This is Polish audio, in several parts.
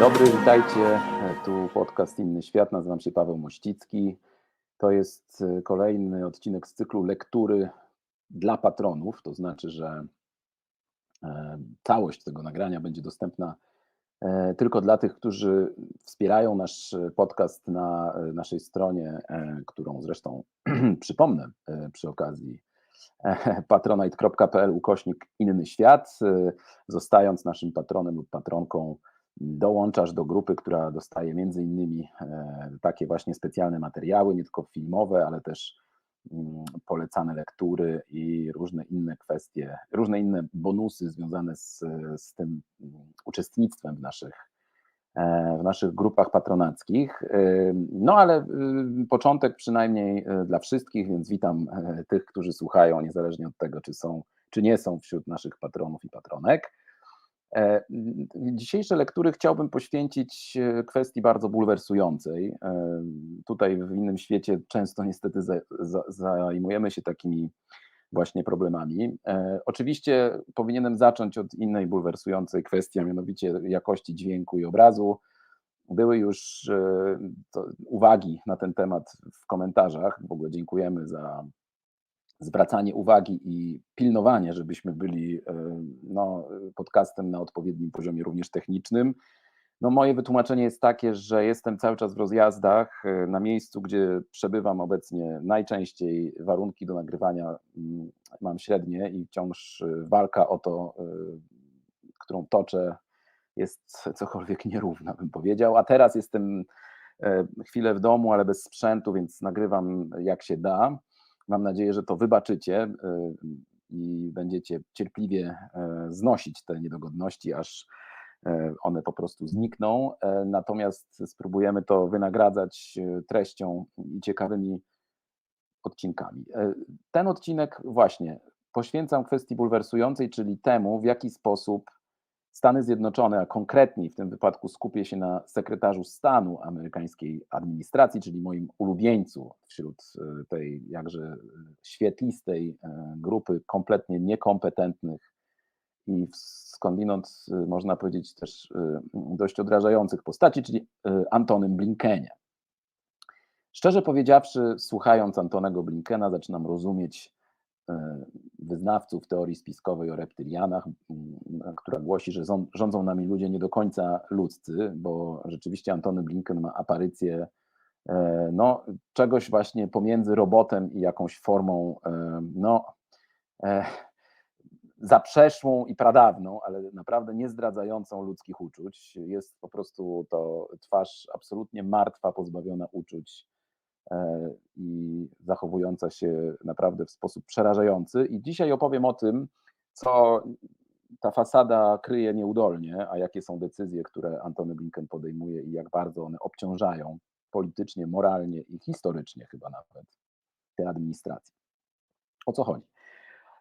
Dobry, witajcie. Tu podcast Inny Świat. Nazywam się Paweł Mościcki. To jest e, kolejny odcinek z cyklu lektury dla patronów. To znaczy, że e, całość tego nagrania będzie dostępna e, tylko dla tych, którzy wspierają nasz podcast na naszej stronie, którą zresztą przypomnę przy okazji patronite.pl ukośnik inny świat. Zostając naszym patronem lub patronką, dołączasz do grupy, która dostaje między innymi e, takie właśnie specjalne materiały, nie tylko filmowe, ale też mm, polecane lektury i różne inne kwestie, różne inne bonusy związane z, z tym mm, uczestnictwem w naszych, e, w naszych grupach patronackich. E, no ale y, początek przynajmniej dla wszystkich, więc witam tych, którzy słuchają, niezależnie od tego, czy są, czy nie są wśród naszych patronów i patronek. E, dzisiejsze lektury chciałbym poświęcić e, kwestii bardzo bulwersującej. E, tutaj w innym świecie często niestety zajmujemy się takimi właśnie problemami. Oczywiście powinienem zacząć od innej bulwersującej kwestii, a mianowicie jakości dźwięku i obrazu. Były już uwagi na ten temat w komentarzach. W ogóle dziękujemy za zwracanie uwagi i pilnowanie, żebyśmy byli e, no, podcastem na odpowiednim poziomie również technicznym. No, moje wytłumaczenie jest takie, że jestem cały czas w rozjazdach e, na miejscu, gdzie przebywam obecnie najczęściej. Warunki do nagrywania mm, mam średnie i wciąż e, walka o to, którą toczę, jest cokolwiek nierówna, bym powiedział. A teraz jestem chwilę w domu, ale bez sprzętu, więc nagrywam jak się da. Mam nadzieję, że to wybaczycie y, i będziecie cierpliwie e, znosić te niedogodności, aż e, one po prostu znikną. E, natomiast spróbujemy to wynagradzać treścią i ciekawymi odcinkami. Ten odcinek właśnie poświęcam kwestii bulwersującej, czyli temu, w jaki sposób Stany Zjednoczone, a konkretniej w tym wypadku skupię się na sekretarzu stanu amerykańskiej administracji, czyli moim ulubieńcu wśród e, tej jakże świetlistej e, grupy kompletnie niekompetentnych i skądinąd e, można powiedzieć też dość odrażających postaci, czyli Antonym Blinkenie. Szczerze powiedziawszy, słuchając Antonego Blinkena, zaczynam rozumieć E, wyznawców teorii spiskowej o reptylianach, która głosi, że rządzą nami ludzie nie do końca ludzcy, bo rzeczywiście Antony Blinken ma aparycję e, no, czegoś właśnie pomiędzy robotem i jakąś formą e, no, zaprzeszłą i pradawną, ale naprawdę nie zdradzającą ludzkich uczuć. Jest po prostu to twarz absolutnie martwa, pozbawiona uczuć E, zachowująca się naprawdę w sposób przerażający. I dzisiaj opowiem o tym, co ta fasada kryje nieudolnie, a jakie są decyzje, które Antony Blinken podejmuje i jak bardzo one obciążają politycznie, moralnie i historycznie chyba nawet tę administrację. O co chodzi?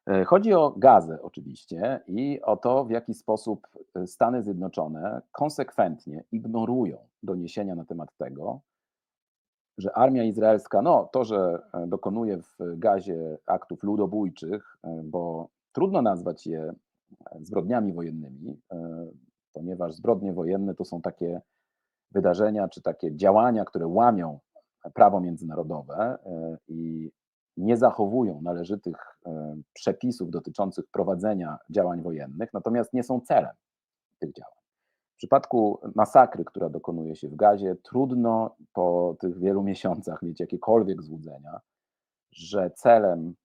E, chodzi o gazę oczywiście i o to, w jaki sposób Stany Zjednoczone konsekwentnie ignorują doniesienia na temat tego, że armia izraelska, no to, że e, dokonuje w gazie aktów ludobójczych, e, bo trudno nazwać je e, zbrodniami wojennymi, ponieważ zbrodnie wojenne to są takie wydarzenia czy takie działania, które łamią prawo międzynarodowe i nie zachowują należytych przepisów dotyczących prowadzenia działań wojennych, natomiast nie są celem tych działań. W przypadku masakry, która dokonuje się w gazie, trudno po tych wielu miesiącach mieć jakiekolwiek złudzenia, że celem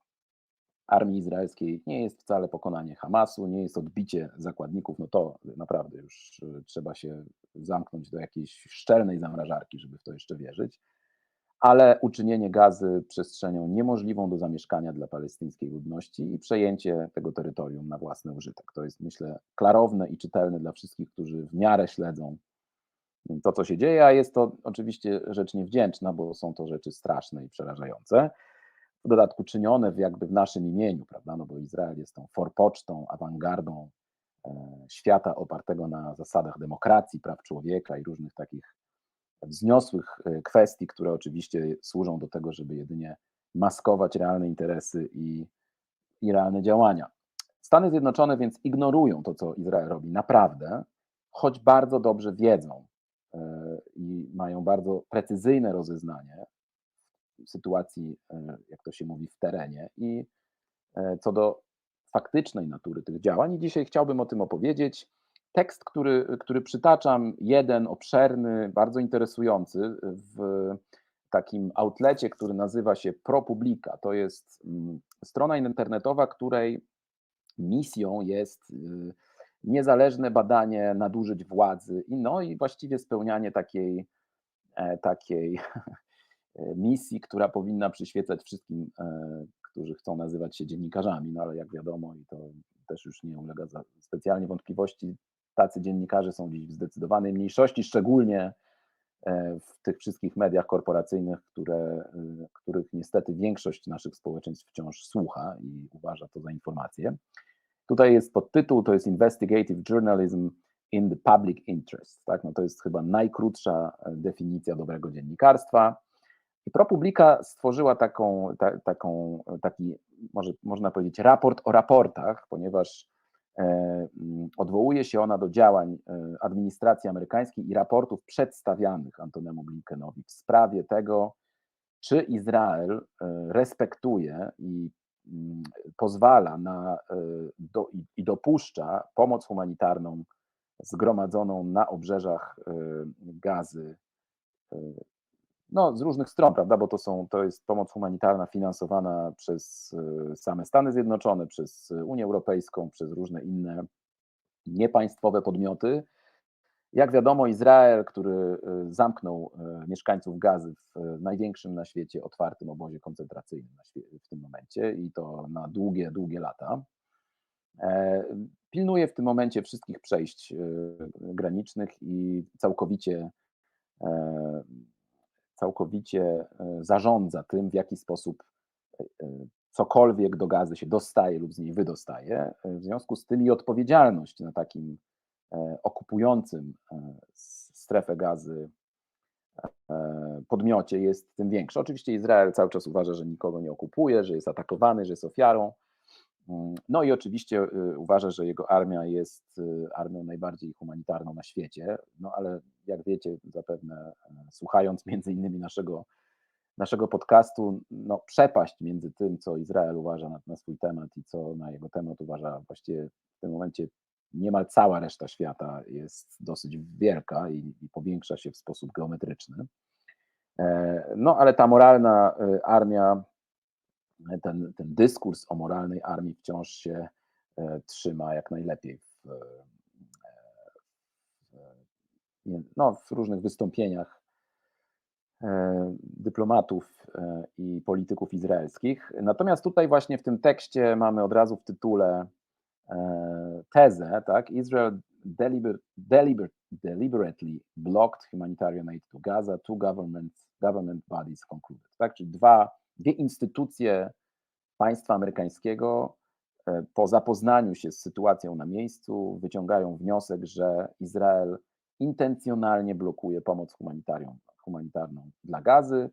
armii izraelskiej nie jest wcale pokonanie Hamasu, nie jest odbicie zakładników, no to naprawdę już trzeba się zamknąć do jakiejś szczelnej zamrażarki, żeby w to jeszcze wierzyć ale uczynienie gazy przestrzenią niemożliwą do zamieszkania dla palestyńskiej ludności i przejęcie tego terytorium na własny użytek. To jest, myślę, klarowne i czytelne dla wszystkich, którzy w miarę śledzą to, co się dzieje, a jest to oczywiście rzecz niewdzięczna, bo są to rzeczy straszne i przerażające. W dodatku czynione w jakby w naszym imieniu, prawda? No bo Izrael jest tą forpocztą, awangardą e, świata opartego na zasadach demokracji, praw człowieka i różnych takich wzniosłych e, kwestii, które oczywiście służą do tego, żeby jedynie maskować realne interesy i, i realne działania. Stany Zjednoczone więc ignorują to, co Izrael robi naprawdę, choć bardzo dobrze wiedzą e, i mają bardzo precyzyjne rozeznanie sytuacji, e, jak to się mówi, w terenie i co do faktycznej natury tych działań. I dzisiaj chciałbym o tym opowiedzieć. Tekst, który, który przytaczam, jeden obszerny, bardzo interesujący, w takim outlecie, który nazywa się ProPublica. To jest mm, strona internetowa, której misją jest y, niezależne badanie nadużyć władzy i no i właściwie spełnianie takiej, e, takiej misji, która powinna przyświecać wszystkim, e, którzy chcą nazywać się dziennikarzami, no ale jak wiadomo i to też już nie ulega specjalnie wątpliwości, tacy dziennikarze są dziś w zdecydowanej mniejszości, szczególnie e, w tych wszystkich mediach korporacyjnych, które, których niestety większość naszych społeczeństw wciąż słucha i uważa to za informację. Tutaj jest podtytuł, to jest Investigative Journalism in the Public Interest. Tak? No to jest chyba najkrótsza e, definicja dobrego dziennikarstwa. I ProPublica stworzyła taką, ta, taką, taki, może, można powiedzieć, raport o raportach, ponieważ e, odwołuje się ona do działań e, administracji amerykańskiej i raportów przedstawianych Antonemu Blinkenowi w sprawie tego, czy Izrael respektuje i Mm, pozwala na e, do, i dopuszcza pomoc humanitarną zgromadzoną na obrzeżach e, gazy, e, no, z różnych stron, prawda, bo to, są, to jest pomoc humanitarna finansowana przez same Stany Zjednoczone, przez Unię Europejską, przez różne inne niepaństwowe podmioty, jak wiadomo, Izrael, który y, zamknął y, mieszkańców gazy w największym na świecie otwartym obozie koncentracyjnym w tym momencie i to na długie, długie lata, e, pilnuje w tym momencie wszystkich przejść y, granicznych i całkowicie, e, całkowicie e, zarządza tym, w jaki sposób cokolwiek do gazy się dostaje lub z niej wydostaje. W związku z tym i odpowiedzialność na takim E, okupującym e, strefę gazy e, podmiocie jest tym większy. Oczywiście Izrael cały czas uważa, że nikogo nie okupuje, że jest atakowany, że jest ofiarą. No i oczywiście uważa, że jego armia jest armią najbardziej humanitarną na świecie. No ale jak wiecie, zapewne słuchając między innymi naszego, naszego podcastu, no przepaść między tym, co Izrael uważa na, na swój temat i co na jego temat uważa właściwie w tym momencie niemal cała reszta świata jest dosyć wielka i, i powiększa się w sposób geometryczny. E, no ale ta moralna e, armia, ten, ten dyskurs o moralnej armii wciąż się e, trzyma jak najlepiej w, no, w różnych wystąpieniach dyplomatów i polityków izraelskich. Natomiast tutaj właśnie w tym tekście mamy od razu w tytule E, tezę, tak, Israel deliber, deliber, deliberately blocked humanitarian aid to Gaza, two government, government bodies concluded, tak, czyli dwa, dwie instytucje państwa amerykańskiego e, po zapoznaniu się z sytuacją na miejscu wyciągają wniosek, że Izrael intencjonalnie blokuje pomoc humanitarną, humanitarną dla gazy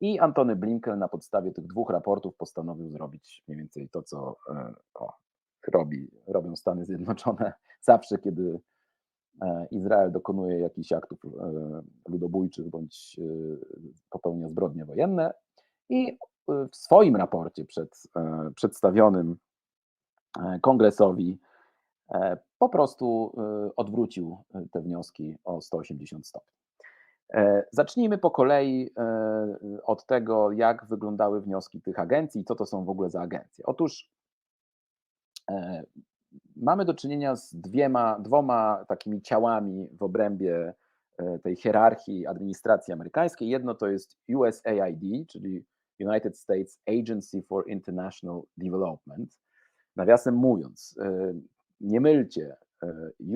i Antony Blinken na podstawie tych dwóch raportów postanowił zrobić mniej więcej to, co e, o, robi, robią Stany Zjednoczone zawsze, kiedy e, Izrael dokonuje jakichś aktów ludobójczych bądź popełnia zbrodnie wojenne. I w swoim raporcie przed, przedstawionym kongresowi po prostu odwrócił te wnioski o 180 stopni. Zacznijmy po kolei od tego, jak wyglądały wnioski tych agencji i co to są w ogóle za agencje. Otóż E, mamy do czynienia z dwiema, dwoma takimi ciałami w obrębie e, tej hierarchii administracji amerykańskiej. Jedno to jest USAID, czyli United States Agency for International Development. Nawiasem mówiąc, e, nie mylcie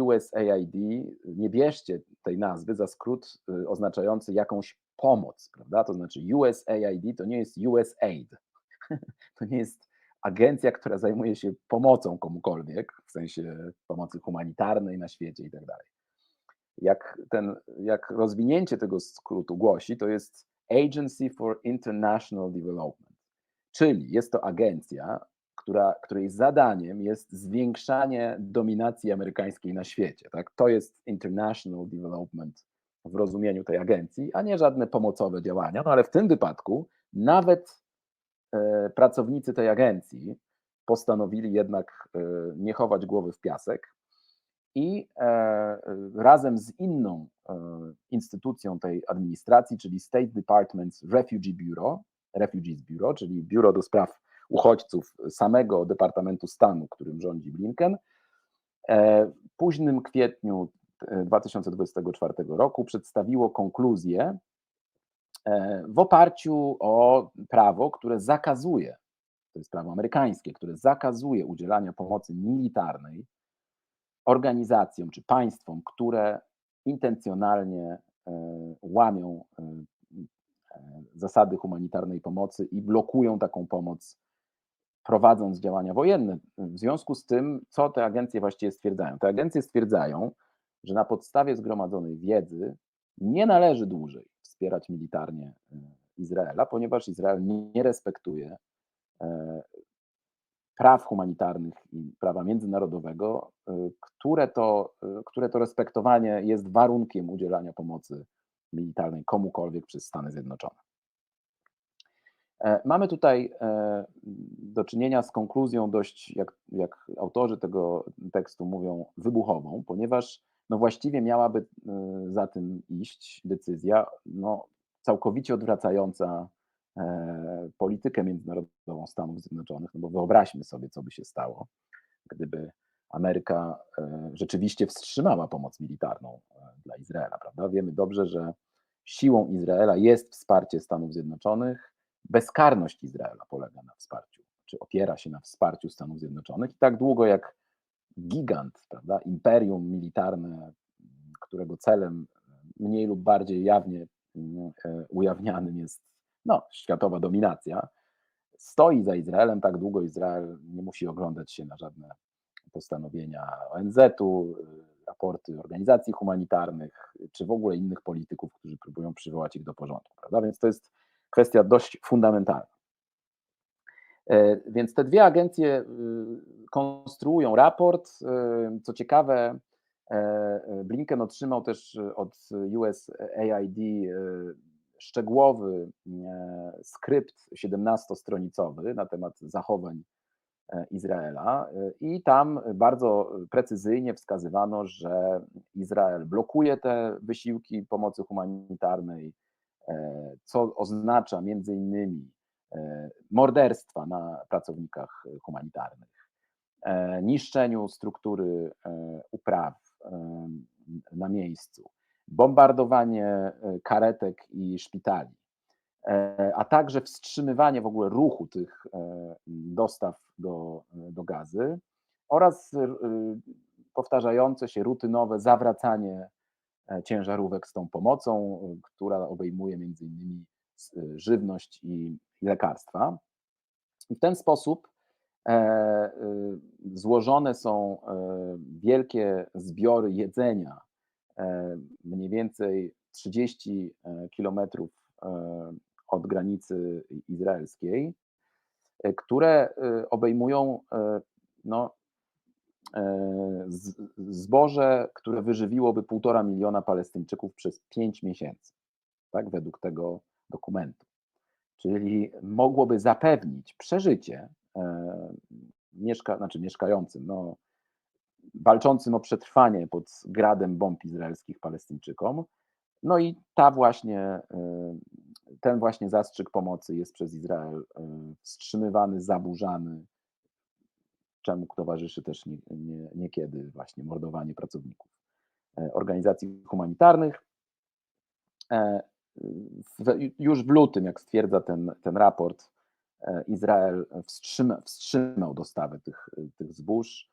USAID, nie bierzcie tej nazwy za skrót oznaczający jakąś pomoc, prawda? To znaczy USAID to nie jest USAID. To nie jest agencja, która zajmuje się pomocą komukolwiek, w sensie pomocy humanitarnej na świecie i tak dalej. Jak, ten, jak rozwinięcie tego skrótu głosi, to jest Agency for International Development, czyli jest to agencja która, której zadaniem jest zwiększanie dominacji amerykańskiej na świecie. Tak? To jest International Development w rozumieniu tej agencji, a nie żadne pomocowe działania. No ale w tym wypadku nawet e, pracownicy tej agencji postanowili jednak e, nie chować głowy w piasek i e, razem z inną e, instytucją tej administracji, czyli State Department's Refugee Bureau, Refugees Bureau, czyli biuro do spraw uchodźców samego Departamentu Stanu, którym rządzi Blinken, w późnym kwietniu 2024 roku przedstawiło konkluzję w oparciu o prawo, które zakazuje, to jest prawo amerykańskie, które zakazuje udzielania pomocy militarnej organizacjom czy państwom, które intencjonalnie e, łamią e, e, zasady humanitarnej pomocy i blokują taką pomoc, prowadząc działania wojenne. W związku z tym, co te agencje właściwie stwierdzają? Te agencje stwierdzają, że na podstawie zgromadzonej wiedzy nie należy dłużej wspierać militarnie Izraela, ponieważ Izrael nie respektuje praw humanitarnych i prawa międzynarodowego, y, które to, y, które to respektowanie jest warunkiem udzielania pomocy militarnej komukolwiek przez Stany Zjednoczone. E, mamy tutaj e, do czynienia z konkluzją dość, jak, jak autorzy tego tekstu mówią, wybuchową, ponieważ no właściwie miałaby y, za tym iść decyzja no, całkowicie odwracająca politykę międzynarodową Stanów Zjednoczonych, no bo wyobraźmy sobie, co by się stało, gdyby Ameryka e, rzeczywiście wstrzymała pomoc militarną e, dla Izraela, prawda? Wiemy dobrze, że siłą Izraela jest wsparcie Stanów Zjednoczonych, bezkarność Izraela polega na wsparciu, czy opiera się na wsparciu Stanów Zjednoczonych. I tak długo jak gigant, prawda, imperium militarne, którego celem mniej lub bardziej jawnie ujawnianym jest no, światowa dominacja, stoi za Izraelem tak długo, Izrael nie musi oglądać się na żadne postanowienia ONZ-u, raporty organizacji humanitarnych, czy w ogóle innych polityków, którzy próbują przywołać ich do porządku. Prawda? Więc to jest kwestia dość fundamentalna. E, więc te dwie agencje y, konstruują raport. E, co ciekawe, e, Blinken otrzymał też od USAID szczegółowy e, skrypt 17-stronicowy na temat zachowań e, Izraela e, i tam bardzo precyzyjnie wskazywano, że Izrael blokuje te wysiłki pomocy humanitarnej, co oznacza między innymi morderstwa na pracownikach humanitarnych, niszczeniu struktury upraw na miejscu, bombardowanie e, karetek i szpitali, e, a także wstrzymywanie w ogóle ruchu tych e, dostaw do, do gazy oraz powtarzające się rutynowe zawracanie ciężarówek z tą pomocą, która obejmuje między innymi żywność i lekarstwa. I w ten sposób złożone są wielkie zbiory jedzenia mniej więcej 30 e, kilometrów e, od granicy izraelskiej, które obejmują no, zboże, które wyżywiłoby półtora miliona Palestyńczyków przez 5 miesięcy, tak, według tego dokumentu. Czyli mogłoby zapewnić przeżycie mieszka, znaczy mieszkającym, no, walczącym o przetrwanie pod gradem bomb izraelskich Palestyńczykom. No i ta właśnie, y, ten właśnie zastrzyk pomocy jest przez Izrael y, wstrzymywany, zaburzany, czemu towarzyszy też nie, nie, niekiedy właśnie mordowanie pracowników e, organizacji humanitarnych. E, już w lutym, jak stwierdza ten, ten raport, e, Izrael wstrzyma, wstrzymał dostawy tych, tych zbóż.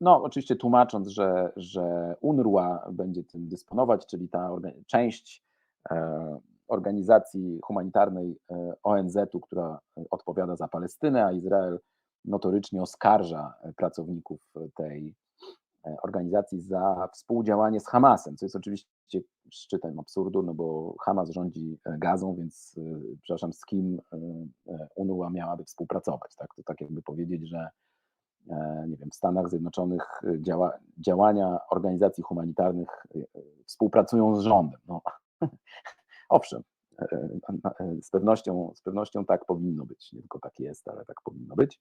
No, oczywiście tłumacząc, że, że UNRWA będzie tym dysponować, czyli ta część e, organizacji humanitarnej e, ONZ-u, która odpowiada za Palestynę, a Izrael notorycznie oskarża pracowników tej e, organizacji za współdziałanie z Hamasem, co jest oczywiście szczytem absurdu, no bo Hamas rządzi Gazą, więc przepraszam, z kim UNRWA miałaby współpracować, tak? To tak jakby powiedzieć, że nie wiem, w Stanach Zjednoczonych e, działa, działania organizacji humanitarnych e, e, współpracują z rządem. No, owszem, e, e, z pewnością, z pewnością tak powinno być. Nie tylko tak jest, ale tak powinno być.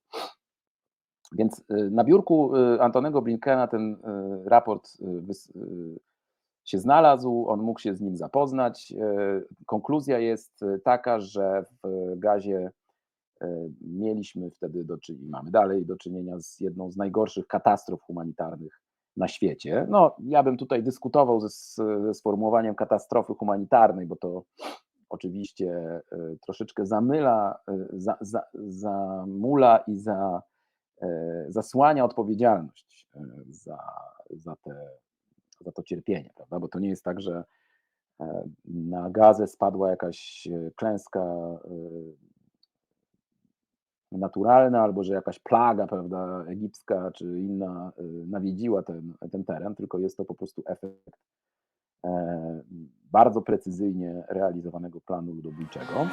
Więc na biurku Antonego Blinkena ten raport się znalazł, on mógł się z nim zapoznać. Konkluzja jest taka, że w gazie mieliśmy wtedy do czynienia, mamy dalej do czynienia z jedną z najgorszych katastrof humanitarnych na świecie. No, ja bym tutaj dyskutował ze, ze sformułowaniem katastrofy humanitarnej, bo to oczywiście y, troszeczkę zamyla, y, za, za, zamula i za, e, zasłania odpowiedzialność e, za, za, te, za to cierpienie, prawda? Bo to nie jest tak, że e, na gazę spadła jakaś e, klęska e, naturalna, albo że jakaś plaga, prawda, egipska czy inna e, nawiedziła ten, ten teren, tylko jest to po prostu efekt e, bardzo precyzyjnie realizowanego planu ludobójczego.